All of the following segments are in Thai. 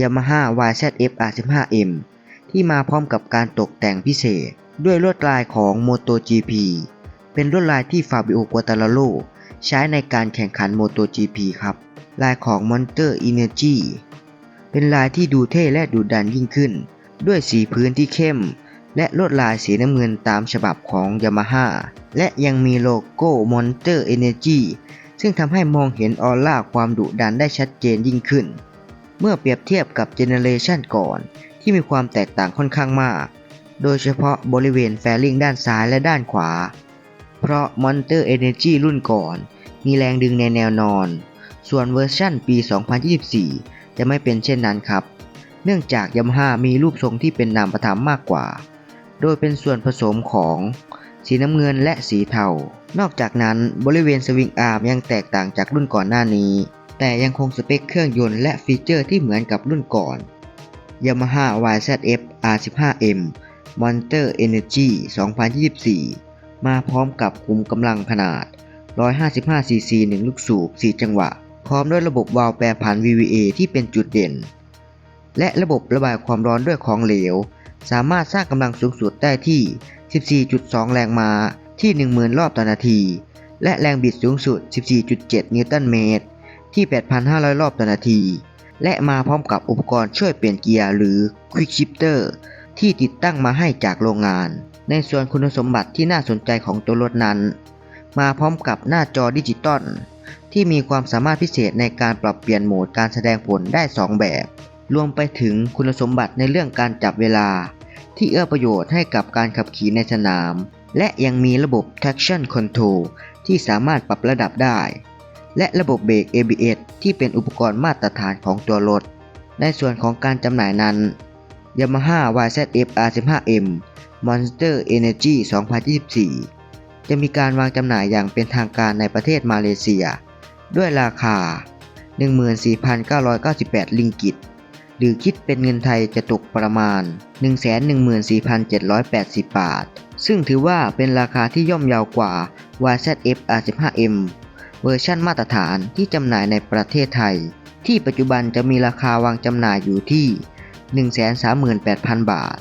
Yamaha YZF R15M ที่มาพร้อมกับการตกแต่งพิเศษ ด้วยลวดลายของ MotoGP เป็นลวดลายที่ฟาบิโอกัวตาลาโลใช้ในการแข่งขัน MotoGP ครับ ลายของ Monster Energy เป็นลายที่ดูเท่และดูดันยิ่งขึ้น ด้วยสีพื้นที่เข้ม และลวดลายสีน้ำเงินตามฉบับของ Yamaha และยังมีโลโก้ Monster Energy ซึ่งทำให้มองเห็นออร่าความดุดันได้ชัดเจนยิ่งขึ้น เมื่อเปรียบเทียบกับเจเนเรชันก่อน ที่มีความแตกต่างค่อนข้างมาก โดยเฉพาะบริเวณแฟลิงด้านซ้ายและด้านขวา เพราะ Monster Energy รุ่นก่อน มีแรงดึงในแนวนอน ส่วนเวอร์ชั่นปี 2024 จะไม่เป็นเช่นนั้นครับ เนื่องจาก Yamaha มีรูปทรงที่เป็นนามประธรรมมากกว่า โดยเป็นส่วนผสมของสีน้ำเงินและสีเทา นอกจากนั้นบริเวณสวิงอาร์มยังแตกต่างจากรุ่นก่อนหน้านี้ แต่ยังคงสเปคเครื่องยนต์และฟีเจอร์ที่เหมือนกับรุ่นก่อน Yamaha YZF R15M Monster Energy 2024 มาพร้อมกับคุมกำลังขนาด 155cc 1 ลูกสูบ 4 จังหวะ พร้อมด้วยระบบวาล์วแปรผัน VVA ที่เป็นจุดเด่น และระบบระบายความร้อนด้วยของเหลว สามารถสร้างกำลังสูงสุดได้ที่ 14.2 แรงม้าที่ 10,000 รอบต่อนาที และแรงบิดสูงสุด 14.7 นิวตันเมตร ที่ 8,500 รอบต่อนาที และมาพร้อมกับอุปกรณ์ช่วยเปลี่ยนเกียร์หรือ Quick Shifter ที่ติดตั้งมาให้จากโรงงาน ในส่วนคุณสมบัติที่น่าสนใจของตัวรถนั้น มาพร้อมกับหน้าจอดิจิตอลที่มีความสามารถพิเศษในการปรับเปลี่ยนโหมดการแสดงผลได้ 2 แบบ รวมไปถึงคุณสมบัติในเรื่องการจับเวลา ที่เอื้อประโยชน์ให้กับการขับขี่ในสนาม และยังมีระบบ traction control ที่สามารถปรับระดับได้ และระบบเบรก ABS ที่เป็นอุปกรณ์มาตรฐานของตัวรถ ในส่วนของการจำหน่ายนั้น Yamaha YZF R15M Monster Energy 2024 จะมีการวางจำหน่ายอย่างเป็นทางการในประเทศมาเลเซีย ด้วยราคา 14,998 ลิงกิต หรือคิดเป็นเงินไทยจะตกประมาณ 114,780 บาท ซึ่งถือว่าเป็นราคาที่ย่อมเยาวกว่า YZF R15M เวอร์ชั่นมาตรฐานที่จำหน่ายในประเทศไทย ที่ปัจจุบันจะมีราคาวางจำหน่ายอยู่ที่ 138,000 บาท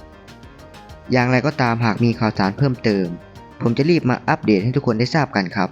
อย่างไรก็ตามหากมีข่าวสารเพิ่มเติม ผมจะรีบมาอัปเดตให้ทุกคนได้ทราบกันครับ